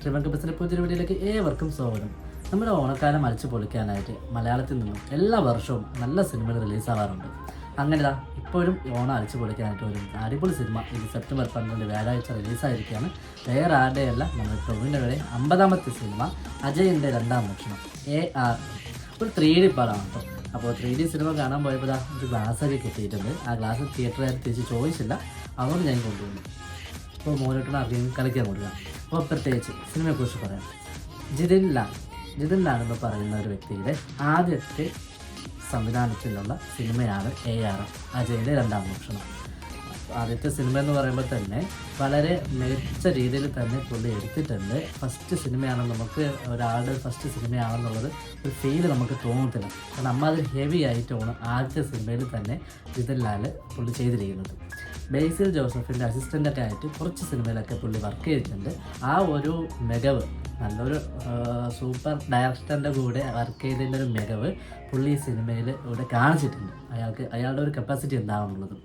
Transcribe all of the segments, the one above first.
ട്രിവൻ ബസ്സിന്റെ പുതിയൊരു വീഡിയോയിലേക്ക് ഏവർക്കും സ്വാഗതം. നമ്മുടെ ഓണക്കാലം അടിച്ചു പൊളിക്കാനായിട്ട് മലയാളത്തിൽ നിന്നും എല്ലാ വർഷവും നല്ല സിനിമകൾ റിലീസാവാറുണ്ട്. അങ്ങനെ ദാ ഇപ്പോഴും ഓണം അടിച്ചു പൊളിക്കാനായിട്ട് ഒരു അടിപൊളി സിനിമ ഇത് സെപ്റ്റംബർ പന്ത്രണ്ട് വ്യാഴാഴ്ച റിലീസായിരിക്കുകയാണ്. വേറെ ആരുടെയല്ല നമ്മുടെ ടൊവിന്റെ വരെ അമ്പതാമത്തെ സിനിമ അജയന്റെ രണ്ടാം ഭക്ഷണം എ ആർ ഒരു ത്രീ ഡി പടമാണ് കേട്ടോ. അപ്പോൾ ത്രീ ഡി സിനിമ കാണാൻ പോയപ്പോൾ ഒരു ഗ്ലാസ് ഗ്ലാസ്സൊക്കെ കിട്ടിയിട്ടുണ്ട്. ആ ഗ്ലാസ് തിയേറ്ററുകാർ തിരിച്ച് ചോദിച്ചില്ല. അതുകൊണ്ട് ഞാൻ കൊണ്ടുവന്നു. അപ്പോൾ മോനോട്ടിന് അറിയാൻ കളിക്കാൻ കൊടുക്കാം അപ്പോൾ പ്രത്യേകിച്ച് സിനിമയെക്കുറിച്ച് പറയാം. ജിതിൻ ലാൽ. ജിതിൻ ലാൽ എന്ന് പറയുന്ന ഒരു വ്യക്തിയുടെ ആദ്യത്തെ സംവിധാനത്തിലുള്ള സിനിമയാണ് എ ആർ എം അജയന്റെ രണ്ടാം ഭക്ഷണം ആദ്യത്തെ സിനിമ എന്ന് പറയുമ്പോൾ തന്നെ വളരെ മികച്ച രീതിയിൽ തന്നെ പുള്ളി എടുത്തിട്ടുണ്ട്. ഫസ്റ്റ് സിനിമയാണ് നമുക്ക് ഒരാളുടെ ഫസ്റ്റ് സിനിമയാണെന്നുള്ളത് ഒരു ഫീൽ നമുക്ക് തോന്നത്തില്ല. കാരണം അമ്മ അത് ഹെവി ആയിട്ടാണ് ആദ്യത്തെ സിനിമയിൽ തന്നെ ജിതിൻ ലാൽ പുള്ളി ചെയ്തിരിക്കുന്നത്. ബേസിൽ ജോസഫിന്റെ അസിസ്റ്റന്റൊക്കെ ആയിട്ട് കുറച്ച് സിനിമയിലൊക്കെ പുള്ളി വർക്ക് ചെയ്തിട്ടുണ്ട്. ആ ഒരു മികവ് നല്ലൊരു സൂപ്പർ ഡയറക്ടറിന്റെ കൂടെ വർക്ക് ചെയ്തതിന്റെ ഒരു മികവ് പുള്ളി ഈ സിനിമയിൽ ഇവിടെ കാണിച്ചിട്ടുണ്ട്. അയാൾക്ക് അയാളുടെ ഒരു കപ്പാസിറ്റി എന്താണെന്നുള്ളത്.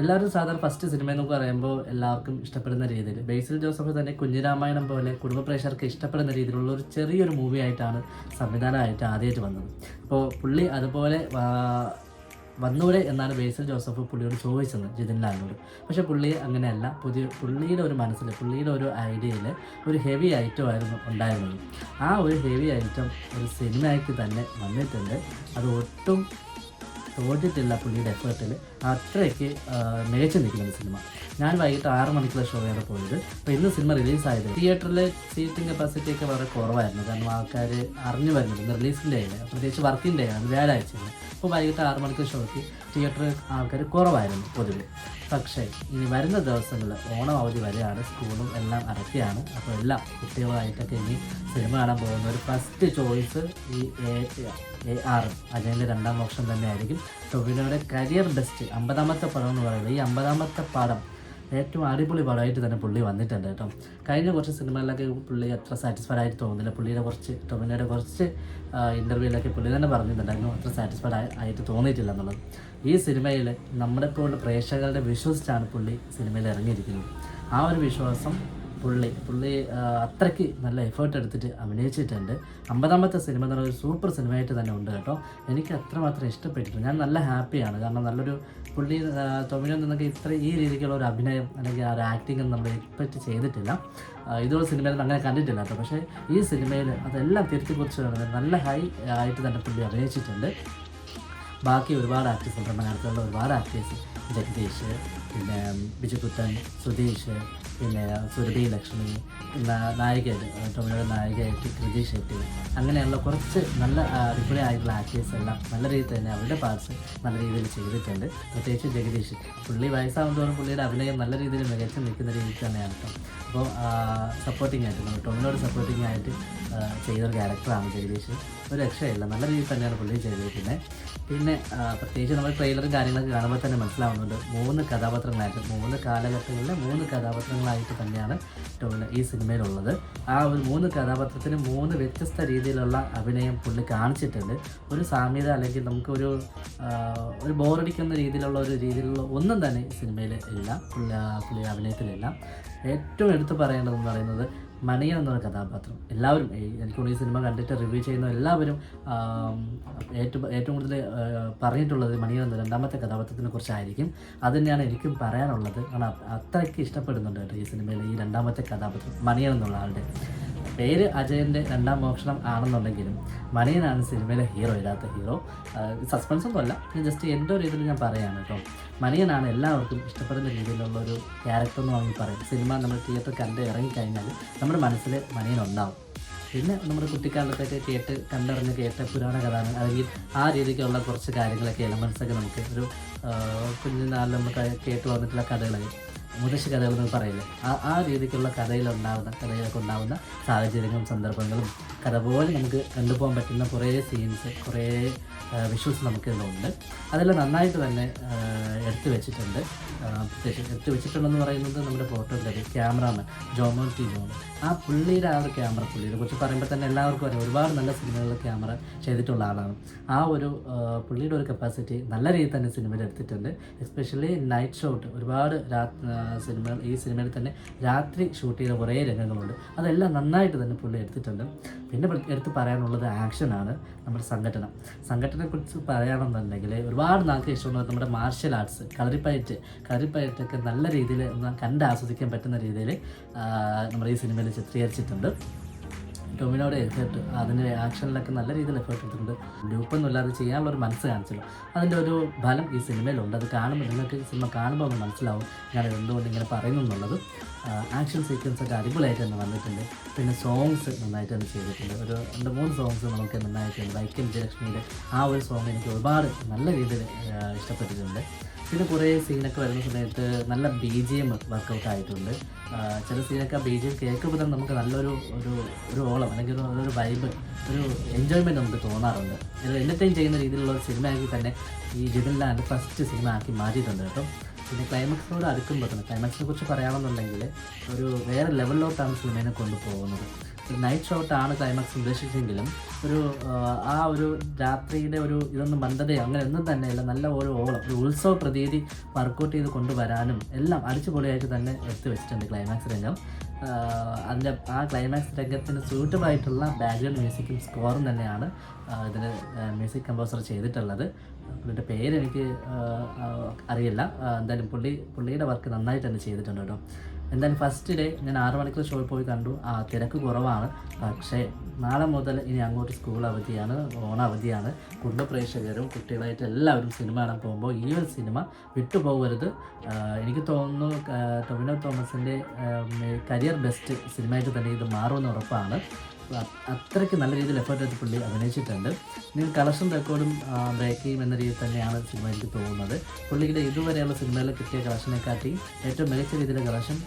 എല്ലാവരും സാധാരണ ഫസ്റ്റ് സിനിമ എന്ന് പറയുമ്പോൾ എല്ലാവർക്കും ഇഷ്ടപ്പെടുന്ന രീതിയിൽ. ബേസിൽ ജോസഫ് തന്നെ കുഞ്ഞിരാമായണം പോലെ കുടുംബ പ്രേക്ഷകർക്ക് ഇഷ്ടപ്പെടുന്ന രീതിയിലുള്ള ഒരു ചെറിയൊരു മൂവി ആയിട്ടാണ് സംവിധാനമായിട്ട് ആദ്യമായിട്ട് വന്നത്. അപ്പോൾ പുള്ളി അതുപോലെ വന്നൂടെ എന്നാണ് ബേസിൽ ജോസഫ് പുള്ളിയോട് ചോദിച്ചത് ജിതിൻ ലാലിനോട് പക്ഷേ പുള്ളി അങ്ങനെയല്ല. പുതിയ പുള്ളിയുടെ ഒരു മനസ്സിൽ പുള്ളിയുടെ ഒരു ഐഡിയയിൽ ഒരു ഹെവി ഐറ്റം ആയിരുന്നു ഉണ്ടായിരുന്നത്. ആ ഒരു ഹെവി ഐറ്റം ഒരു സിനിമയ്ക്ക് തന്നെ വന്നിട്ടുണ്ട്. അത് ഒട്ടും തോറ്റിട്ടില്ല പുള്ളിയുടെ എഫേർട്ടിൽ അത്രയ്ക്ക് മികച്ചു നിൽക്കുന്ന സിനിമ. ഞാൻ വൈകിട്ട് ആറ് മണിക്കുള്ള ഷോയാണ് പോയത്. അപ്പോൾ ഇന്ന് സിനിമ റിലീസായത് തിയേറ്ററിൽ സീറ്റിംഗ് കപ്പാസിറ്റി ഒക്കെ വളരെ കുറവായിരുന്നു. കാരണം ആൾക്കാർ അറിഞ്ഞു വരുന്നുണ്ട്. റിലീസിന്റെ പ്രത്യേകിച്ച് വർക്കിന്റെ ആണ്. അപ്പോൾ വൈകിട്ട് ആറ് മണിക്ക് ഷോയ്ക്ക് തിയേറ്റർ ആൾക്കാർ കുറവായിരുന്നു പൊതുവെ. പക്ഷേ ഇനി വരുന്ന ദിവസങ്ങളിൽ ഓണം അവധി വരെയാണ്. സ്കൂളും എല്ലാം അടക്കിയാണ് അപ്പോൾ എല്ലാ കുട്ടികളായിട്ടൊക്കെ ഇനി സിനിമ കാണാൻ പോകുന്ന ഒരു ഫസ്റ്റ് ചോയ്സ് ഈ എ ആർ അജയന്റെ രണ്ടാം വർഷം തന്നെയായിരിക്കും. ടൊവിനോയുടെ കരിയർ ബെസ്റ്റ് അമ്പതാമത്തെ പടം എന്ന് പറയുന്നത് ഈ അമ്പതാമത്തെ പടം ഏറ്റവും അടിപൊളി പടമായിട്ട് തന്നെ പുള്ളി വന്നിട്ടുണ്ട് കേട്ടോ. കഴിഞ്ഞ കുറച്ച് സിനിമകളിലൊക്കെ പുള്ളി അത്ര സാറ്റിസ്ഫൈഡ് ആയിട്ട് തോന്നുന്നില്ല. പുള്ളിയുടെ കുറച്ച് ടൊവിനോയുടെ കുറച്ച് ഇന്റർവ്യൂവിലൊക്കെ പുള്ളി തന്നെ പറഞ്ഞിട്ടുണ്ടായിരുന്നു. അത്ര സാറ്റിസ്ഫൈഡ് ആയിട്ട് തോന്നിയിട്ടില്ല എന്നുള്ളത്. ഈ സിനിമയിൽ നമ്മുടെ പോലുള്ള പ്രേക്ഷകരുടെ വിശ്വസിച്ചാണ് പുള്ളി സിനിമയിൽ ഇറങ്ങിയിരിക്കുന്നത്. ആ ഒരു വിശ്വാസം പുള്ളി. പുള്ളി അത്രയ്ക്ക് നല്ല എഫേർട്ട് എടുത്തിട്ട് അഭിനയിച്ചിട്ടുണ്ട്. അമ്പതാമത്തെ സിനിമ എന്ന് പറയുന്നത് സൂപ്പർ സിനിമയായിട്ട് തന്നെ ഉണ്ട് കേട്ടോ. എനിക്ക് അത്രമാത്രം ഇഷ്ടപ്പെട്ടിട്ടുണ്ട് ഞാൻ നല്ല ഹാപ്പിയാണ് കാരണം നല്ലൊരു പുള്ളി തൊമിനോ നിന്നൊക്കെ ഇത്ര ഈ രീതിക്കുള്ള ഒരു അഭിനയം അല്ലെങ്കിൽ ആ ഒരു ആക്ടിങ് നമ്മൾ എക്സ്പെക്റ്റ് ചെയ്തിട്ടില്ല. ഇതുപോലെ സിനിമയിൽ അങ്ങനെ കണ്ടിട്ടില്ല കേട്ടോ. പക്ഷേ ഈ സിനിമയിൽ അതെല്ലാം തിരുത്തി കുറിച്ച് നല്ല ഹൈ ആയിട്ട് തന്നെ പുള്ളി അഭിനയിച്ചിട്ടുണ്ട്. ബാക്കി ഒരുപാട് ആക്ടേഴ്സ് ഉണ്ട്. മലയാളത്തിലുള്ള ഒരുപാട് ആക്ടേഴ്സ് ജഗദീഷ് പിന്നെ ബിജുപുത്തൻ കുട്ടൻ സുധീഷ് പിന്നെ സുരഭി ലക്ഷ്മി നായികയായിട്ട് ടൊമിനോയുടെ നായികയായിട്ട് കൃതി ഷെട്ടി അങ്ങനെയുള്ള കുറച്ച് നല്ല അടിപൊളി ആയിട്ടുള്ള ആക്ടേഴ്സ് എല്ലാം നല്ല രീതിയിൽ തന്നെ അവരുടെ പാർട്സ് നല്ല രീതിയിൽ ചെയ്തിട്ടുണ്ട്. പ്രത്യേകിച്ച് ജഗദീഷ്. പുള്ളി വയസ്സാകും തോറും പുള്ളിയുടെ അഭിനയം നല്ല രീതിയിൽ മികച്ച നിൽക്കുന്ന രീതിയിൽ തന്നെയാണ് കേട്ടോ അപ്പോൾ സപ്പോർട്ടിംഗ് ആയിട്ട് നമ്മൾ ടൊമിനോട് സപ്പോർട്ടിംഗ് ആയിട്ട് ചെയ്തൊരു ക്യാരക്ടറാണ് ജഗദീഷ്. ഒരു രക്ഷയില്ല. നല്ല രീതിയിൽ തന്നെയാണ് പുള്ളി ചെയ്തിരിക്കുന്നത് പിന്നെ പ്രത്യേകിച്ച് നമ്മൾ ട്രെയിലറും കാര്യങ്ങളൊക്കെ കാണുമ്പോൾ തന്നെ മനസ്സിലാവുന്നുണ്ട്. മൂന്ന് കഥാപാത്രങ്ങളായിട്ട് മൂന്ന് കാലഘട്ടങ്ങളിലെ മൂന്ന് കഥാപാത്രങ്ങളായിട്ട് തന്നെയാണ് ഈ സിനിമയിലുള്ളത്. ആ ഒരു മൂന്ന് കഥാപാത്രത്തിന് മൂന്ന് വ്യത്യസ്ത രീതിയിലുള്ള അഭിനയം പുള്ളി കാണിച്ചിട്ടുണ്ട്. ഒരു സാമ്യത അല്ലെങ്കിൽ നമുക്കൊരു ഒരു ബോറടിക്കുന്ന രീതിയിലുള്ള ഒരു രീതിയിലുള്ള ഒന്നും തന്നെ സിനിമയിൽ ഇല്ല. പുള്ളി പുള്ളി അഭിനയത്തിലില്ല. ഏറ്റവും എടുത്തു പറയേണ്ടതെന്ന് പറയുന്നത് മണിയൻ എന്നൊരു കഥാപാത്രം. എല്ലാവരും എനിക്ക് ഈ സിനിമ കണ്ടിട്ട് റിവ്യൂ ചെയ്യുന്ന എല്ലാവരും ഏറ്റവും ഏറ്റവും കൂടുതൽ പറഞ്ഞിട്ടുള്ളത് മണിയൻ എന്ന രണ്ടാമത്തെ കഥാപാത്രത്തിനെ കുറിച്ചായിരിക്കും. അത് തന്നെയാണ് എനിക്കും പറയാനുള്ളത്. കാരണം അത്രയ്ക്ക് ഇഷ്ടപ്പെടുന്നുണ്ട് കേട്ടോ ഈ സിനിമയിൽ ഈ രണ്ടാമത്തെ കഥാപാത്രം മണിയൻ എന്നുള്ള ആളുടെ. പേര് അജയന്റെ രണ്ടാം മോഷണം ആണെന്നുണ്ടെങ്കിലും മലയനാണ് സിനിമയിലെ ഹീറോ ഇല്ലാത്ത ഹീറോ സസ്പെൻസ് ഒന്നുമല്ല ഞാൻ ജസ്റ്റ് എന്റെ ഒരു ഇതിൽ ഞാൻ പറയുകയാണ് കേട്ടോ. മലയനാണ് എല്ലാവർക്കും ഇഷ്ടപ്പെടുന്ന രീതിയിലുള്ള ഒരു ക്യാരക്ടർ എന്ന് വേണമെങ്കിൽ പറയും. സിനിമ നമ്മൾ തിയേറ്റർ കണ്ട് ഇറങ്ങിക്കഴിഞ്ഞാൽ നമ്മുടെ മനസ്സിൽ മലയൻ ഉണ്ടാവും പിന്നെ നമ്മുടെ കുട്ടിക്കാലത്തൊക്കെ കേട്ട് കണ്ടറിഞ്ഞ് കേട്ട പുരാണ കഥാണ് അല്ലെങ്കിൽ ആ രീതിക്കുള്ള കുറച്ച് കാര്യങ്ങളൊക്കെ എലമെൻസൊക്കെ നമുക്ക് ഒരു കുഞ്ഞുനാളിൽ നമുക്ക് കേട്ട് വന്നിട്ടുള്ള കഥകളൊക്കെ മുതശ്ശി കഥകൾ എന്ന് പറയില്ലേ? ആ ആ രീതിക്കുള്ള കഥയിലുണ്ടാവുന്ന കഥയിലൊക്കെ ഉണ്ടാവുന്ന സാഹചര്യങ്ങളും സന്ദർഭങ്ങളും കഥ പോലെ നമുക്ക് കണ്ടുപോകാൻ പറ്റുന്ന കുറേ സീൻസ് കുറേ വിഷ്വൽസ് നമുക്ക് ഇതിലുണ്ട് അതെല്ലാം നന്നായിട്ട് തന്നെ എടുത്തു വെച്ചിട്ടുണ്ട്. എടുത്തു വെച്ചിട്ടുണ്ടെന്ന് പറയുന്നത് നമ്മുടെ photography cameraman Jomon T John ആ പുള്ളിയുടെ ആ ഒരു ക്യാമറ പുള്ളിയെ കുറിച്ച് പറയുമ്പോൾ തന്നെ എല്ലാവർക്കും അറിയാം ഒരുപാട് നല്ല സിനിമകളിൽ ക്യാമറ ചെയ്തിട്ടുള്ള ആളാണ്. ആ ഒരു പുള്ളിയുടെ ഒരു കപ്പാസിറ്റി നല്ല രീതിയിൽ തന്നെ സിനിമയിൽ എടുത്തിട്ടുണ്ട്. എസ്പെഷ്യലി നൈറ്റ് ഷോട്ട് ഒരുപാട് രാ സിനിമ ഈ സിനിമയിൽ തന്നെ രാത്രി ഷൂട്ട് ചെയ്ത കുറേ രംഗങ്ങളുണ്ട്. അതെല്ലാം നന്നായിട്ട് തന്നെ പുള്ളി എടുത്തിട്ടുണ്ട്. പിന്നെ എടുത്ത് പറയാനുള്ളത് ആക്ഷനാണ് നമ്മുടെ സംഘടന. സംഘടനയെക്കുറിച്ച് പറയുകയാണെന്നുണ്ടെങ്കിൽ ഒരുപാട് നാൾക്ക് ഇഷ്ടമുള്ളത് നമ്മുടെ മാർഷ്യൽ ആർട്സ് കളരിപ്പയറ്റ് കളരിപ്പയറ്റൊക്കെ നല്ല രീതിയിൽ കണ്ട് ആസ്വദിക്കാൻ പറ്റുന്ന രീതിയിൽ നമ്മുടെ ഈ സിനിമയിൽ ചിത്രീകരിച്ചിട്ടുണ്ട്. ടോമിനോടെ എഫേർട്ട് അതിന്റെ ആക്ഷനിലൊക്കെ നല്ല രീതിയിൽ എഫേർട്ട് എടുത്തിട്ടുണ്ട്. ഗ്രൂപ്പൊന്നും ഇല്ലാതെ ചെയ്യാനുള്ള ഒരു മനസ്സ് കാണിച്ചല്ലോ. അതിന്റെ ഒരു ഫലം ഈ സിനിമയിലുണ്ട്. അത് കാണുമ്പോൾ നിങ്ങൾക്ക് സിനിമ കാണുമ്പോൾ ഒന്ന് മനസ്സിലാവും ഞാൻ എന്തുകൊണ്ട് ഇങ്ങനെ പറയുന്നു എന്നുള്ളത്. ആക്ഷൻ സീക്വൻസ് ഒക്കെ അടിപൊളിയായിട്ട് തന്നെ വന്നിട്ടുണ്ട്. പിന്നെ സോങ്സ് നന്നായിട്ട് തന്നെ ചെയ്തിട്ടുണ്ട്. ഒരു രണ്ട് മൂന്ന് സോങ്സ് നമുക്ക് നന്നായിട്ടുണ്ട് വൈക്കം ജയലക്ഷ്മിയുടെ ആ ഒരു സോങ് എനിക്ക് ഒരുപാട് നല്ല രീതിയിൽ ഇഷ്ടപ്പെട്ടിട്ടുണ്ട്. പിന്നെ കുറേ സീനൊക്കെ വരുന്ന സമയത്ത് നല്ല ബി ജി എം വർക്കൗട്ട് ആയിട്ടുണ്ട്. ചില സീനൊക്കെ ബി ജി എം കേൾക്കുമ്പോൾ തന്നെ നമുക്ക് നല്ലൊരു ഒരു ഒരു ഓളം അല്ലെങ്കിൽ ഒരു നല്ലൊരു വൈബ് ഒരു എൻജോയ്മെന്റ് നമുക്ക് തോന്നാറുണ്ട്. ഇത് ചെയ്യുന്ന രീതിയിലുള്ള ഒരു സിനിമയാക്കി തന്നെ ഈ ജിതിൻ ഫസ്റ്റ് സിനിമ ആക്കി മാറ്റിയിട്ടുണ്ട് കേട്ടോ. പിന്നെ ക്ലൈമാക്സിനോട് അടുക്കുമ്പോൾ തന്നെ ക്ലൈമാക്സിനെ കുറിച്ച് പറയുകയാണെന്നുണ്ടെങ്കിൽ ഒരു വേറെ ലെവലിലോട്ടാണ് സിനിമയെ കൊണ്ടുപോകുന്നത്. നൈറ്റ് ഷോട്ടാണ് ക്ലൈമാക്സ് ഉദ്ദേശിച്ചെങ്കിലും ഒരു ആ, ഒരു രാത്രിയുടെ ഒരു ഇതൊന്നും മന്ദതയോ അങ്ങനെ ഒന്നും തന്നെയല്ല. നല്ല ഒരു ഓളം ഒരു ഉത്സവ പ്രതീതി വർക്കൗട്ട് ചെയ്ത് കൊണ്ടുവരാനും എല്ലാം അടിച്ചുപൊളിയായിട്ട് തന്നെ എടുത്തു വെച്ചിട്ടുണ്ട് ക്ലൈമാക്സ് രംഗം. അതിന്റെ ആ ക്ലൈമാക്സ് രംഗത്തിന് സ്യൂട്ടബായിട്ടുള്ള ബാക്ക്ഗ്രൗണ്ട് മ്യൂസിക്കും സ്കോറും തന്നെയാണ് ഇതിന് മ്യൂസിക് കമ്പോസർ ചെയ്തിട്ടുള്ളത്. പുള്ളിയുടെ പേര് എനിക്ക് ആ, ആ, അറിയില്ല. എന്തായാലും പുള്ളി പുള്ളിയുടെ വർക്ക് നന്നായിട്ട് തന്നെ ചെയ്തിട്ടുണ്ട് കേട്ടോ. എന്തായാലും ഫസ്റ്റ് ഡേ ഞാൻ ആറ് മണിക്കൂർ ഷോയിൽ പോയി കണ്ടു. ആ തിരക്ക് കുറവാണ്. പക്ഷേ നാളെ മുതൽ ഇനി അങ്ങോട്ട് സ്കൂൾ അവധിയാണ് ഓണ അവധിയാണ്. കുടുംബ പ്രേക്ഷകരും കുട്ടികളായിട്ട് എല്ലാവരും സിനിമ കാണാൻ പോകുമ്പോൾ ഈ ഒരു സിനിമ വിട്ടുപോകരുത്. എനിക്ക് തോന്നുന്നു ടൊവിനോ തോമസിന്റെ കരിയർ ബെസ്റ്റ് സിനിമയായിട്ട് തന്നെ ഇത് മാറുമെന്ന് ഉറപ്പാണ്. അത്രയ്ക്ക് നല്ല രീതിയിൽ എഫേർട്ട് എടുത്ത് പുള്ളി അഭിനയിച്ചിട്ടുണ്ട്. നിങ്ങൾ കളക്ഷൻ റെക്കോർഡും ബ്രേക്ക് ചെയ്യും എന്ന രീതിയിൽ തന്നെയാണ് സിനിമ എനിക്ക് തോന്നുന്നത്. പുള്ളിയുടെ ഇതുവരെയുള്ള സിനിമയിൽ കിട്ടിയ കളക്ഷനെക്കാട്ടി ഏറ്റവും മികച്ച രീതിയിലെ കളക്ഷൻ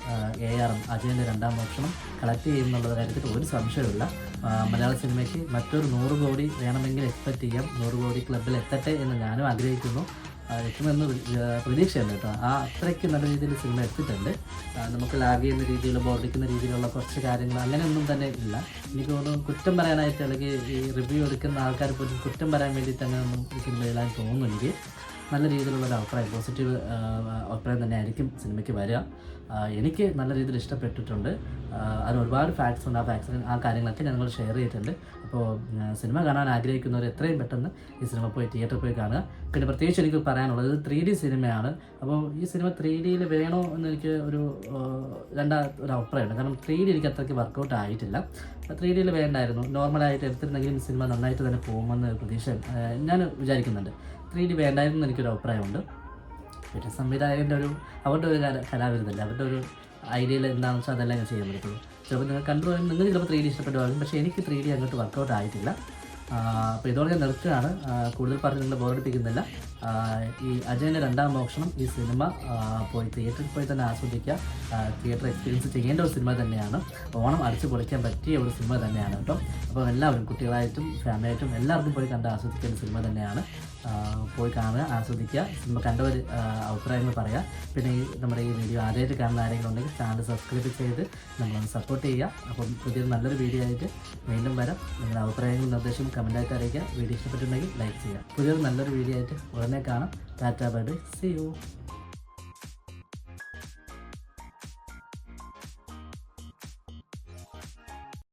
എ ആർ എം അജയന്റെ രണ്ടാം മോഷണം കളക്ട് ചെയ്യുന്നുള്ള കാര്യത്തിൽ ഒരു സംശയമില്ല മലയാള സിനിമയ്ക്ക് മറ്റൊരു നൂറ് കോടി വേണമെങ്കിൽ എക്സ്പെക്ട് ചെയ്യാം. നൂറ് കോടി ക്ലബിൽ എത്തട്ടെ എന്ന് ഞാനും ആഗ്രഹിക്കുന്നു. എത്തുമെന്ന് പ്രതീക്ഷയല്ല കേട്ടോ. ആ അത്രയ്ക്ക് നല്ല രീതിയിൽ സിനിമ എത്തിയിട്ടുണ്ട് നമുക്ക് ലാഗ് ചെയ്യുന്ന രീതിയിൽ ബോർഡിക്കുന്ന രീതിയിലുള്ള കുറച്ച് കാര്യങ്ങൾ അങ്ങനെയൊന്നും തന്നെ ഇല്ല. എനിക്ക് തോന്നുന്നു കുറ്റം പറയാനായിട്ട് അല്ലെങ്കിൽ ഈ റിവ്യൂ എടുക്കുന്ന ആൾക്കാർ പോലും കുറ്റം പറയാൻ വേണ്ടിയിട്ട് അങ്ങനെയൊന്നും ഈ സിനിമ എഴുതാൻ തോന്നുന്നു എനിക്ക് നല്ല രീതിയിലുള്ള ഒരു അഭിപ്രായം പോസിറ്റീവ് അഭിപ്രായം തന്നെ ആയിരിക്കും സിനിമയ്ക്ക് വരിക. എനിക്ക് നല്ല രീതിയിൽ ഇഷ്ടപ്പെട്ടിട്ടുണ്ട്. അതിന് ഒരുപാട് ഫാക്ട്സ് ഉണ്ട്. ആ ഫാക്ട്സ് ആ കാര്യങ്ങളൊക്കെ ഞങ്ങൾ ഷെയർ ചെയ്തിട്ടുണ്ട്. അപ്പോൾ സിനിമ കാണാൻ ആഗ്രഹിക്കുന്നവർ എത്രയും പെട്ടെന്ന് ഈ സിനിമ പോയി തിയേറ്ററിൽ പോയി കാണുക. പിന്നെ പ്രത്യേകിച്ച് എനിക്ക് പറയാനുള്ളത് ഇത് ത്രീ ഡി സിനിമയാണ്. അപ്പോൾ ഈ സിനിമ ത്രീ ഡിയിൽ വേണോ എന്ന് എനിക്ക് ഒരു രണ്ടാ ഒരു അഭിപ്രായമുണ്ട്. കാരണം ത്രീ ഡി എനിക്ക് അത്രയ്ക്ക് വർക്കൗട്ട് ആയിട്ടില്ല. ത്രീ ഡിയിൽ വേണ്ടായിരുന്നു. നോർമലായിട്ട് എടുത്തിരുന്നെങ്കിലും സിനിമ നന്നായിട്ട് തന്നെ പോകുമെന്ന് പ്രതീക്ഷ ഞാൻ വിചാരിക്കുന്നുണ്ട്. ത്രീ ഡി വേണ്ടായിരുന്നു എനിക്കൊരു അഭിപ്രായമുണ്ട്. പിന്നെ സംവിധായകന്റെ ഒരു അവരുടെ ഒരു കല കലാവിരുദ്ധല്ല അവരുടെ ഒരു ഐഡിയയിൽ എന്താണെന്ന് വെച്ചാൽ അതെല്ലാം ഞാൻ ചെയ്യാൻ പറ്റുള്ളൂ ചിലപ്പോൾ നിങ്ങൾ കണ്ടു നിങ്ങൾ ചിലപ്പോൾ ത്രീ ഡി ഇഷ്ടപ്പെടുമായിരിക്കും പക്ഷേ എനിക്ക് ത്രീ ഡി അങ്ങോട്ട് വർക്കൗട്ട് ആയിട്ടില്ല. അപ്പോൾ ഇതോടെ ഞാൻ നിർത്തുകയാണ്. കൂടുതൽ പറഞ്ഞ് നിങ്ങൾ ബോറടിപ്പിക്കുന്നില്ല ഈ അജയന്റെ രണ്ടാം മോഷണം ഈ സിനിമ പോയി തിയേറ്ററിൽ പോയി തന്നെ ആസ്വദിക്കുക. തിയേറ്റർ എക്സ്പീരിയൻസ് ചെയ്യേണ്ട ഒരു സിനിമ തന്നെയാണ്. ഓണം അടിച്ചു പൊളിക്കാൻ പറ്റിയ ഒരു സിനിമ തന്നെയാണ് കേട്ടോ. അപ്പോൾ എല്ലാവരും കുട്ടികളായിട്ടും ഫാമിലിയായിട്ടും എല്ലാവർക്കും പോയി കണ്ട് ആസ്വദിക്കേണ്ട സിനിമ തന്നെയാണ്. പോയി കാണുക ആസ്വദിക്കുക. സിനിമ ഒരു അഭിപ്രായങ്ങൾ പറയുക. പിന്നെ ഈ നമ്മുടെ ഈ വീഡിയോ ആദ്യമായിട്ട് കാണുന്ന ആരെങ്കിലും ഉണ്ടെങ്കിൽ ചാനൽ സബ്സ്ക്രൈബ് ചെയ്ത് നമ്മളൊന്ന് സപ്പോർട്ട് ചെയ്യുക. അപ്പം പുതിയൊരു നല്ലൊരു വീഡിയോ ആയിട്ട് വീണ്ടും വരാം. നിങ്ങളുടെ അഭിപ്രായങ്ങളും നിർദ്ദേശവും കമന്റായിട്ട് അറിയിക്കുക. വീഡിയോ ഇഷ്ടപ്പെട്ടിട്ടുണ്ടെങ്കിൽ ലൈക്ക് ചെയ്യുക. പുതിയൊരു നല്ലൊരു വീഡിയോ ആയിട്ട് ഉടനെ കാണാം. Tata bye C U